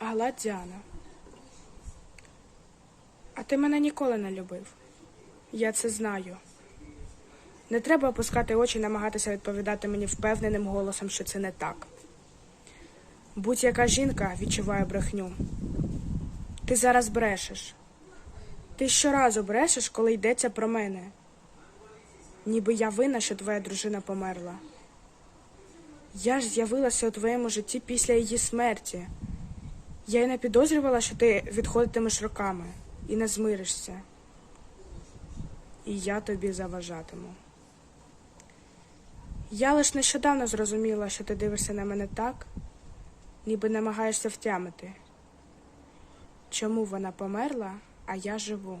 Гала. А ти мене ніколи не любив. Я це знаю. Не треба опускати очі і намагатися відповідати мені впевненим голосом, що це не так. Будь-яка жінка відчуває брехню. Ти зараз брешеш. Ти щоразу брешеш, коли йдеться про мене. Ніби я винна, що твоя дружина померла. Я ж з'явилася у твоєму житті після її смерті. Я й не підозрювала, що ти відходитимеш роками і не змиришся. І я тобі заважатиму. Я лиш нещодавно зрозуміла, що ти дивишся на мене так, ніби намагаєшся втямити. Чому вона померла, а я живу?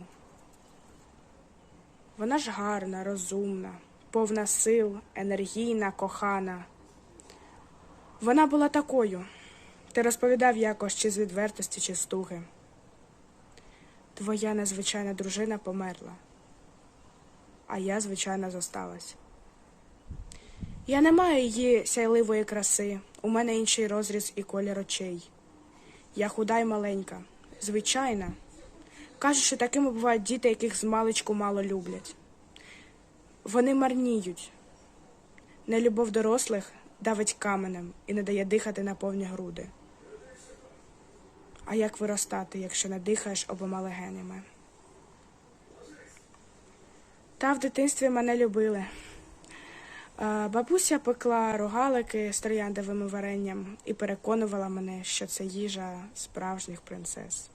Вона ж гарна, розумна, повна сил, енергійна, кохана. Вона була такою. Ти розповідав якось чи з відвертості, чи з туги. Твоя незвичайна дружина померла, а я, звичайно, зосталась. Я не маю її сяйливої краси, у мене інший розріз і колір очей. Я худа й маленька, звичайна. Кажуть, що такими бувають діти, яких з маличку мало люблять. Вони марніють. Нелюбов дорослих давить каменем і не дає дихати на повні груди. А як виростати, якщо не дихаєш обома легенями? Та в дитинстві мене любили. Бабуся пекла рогалики з трояндовим варенням і переконувала мене, що це їжа справжніх принцес.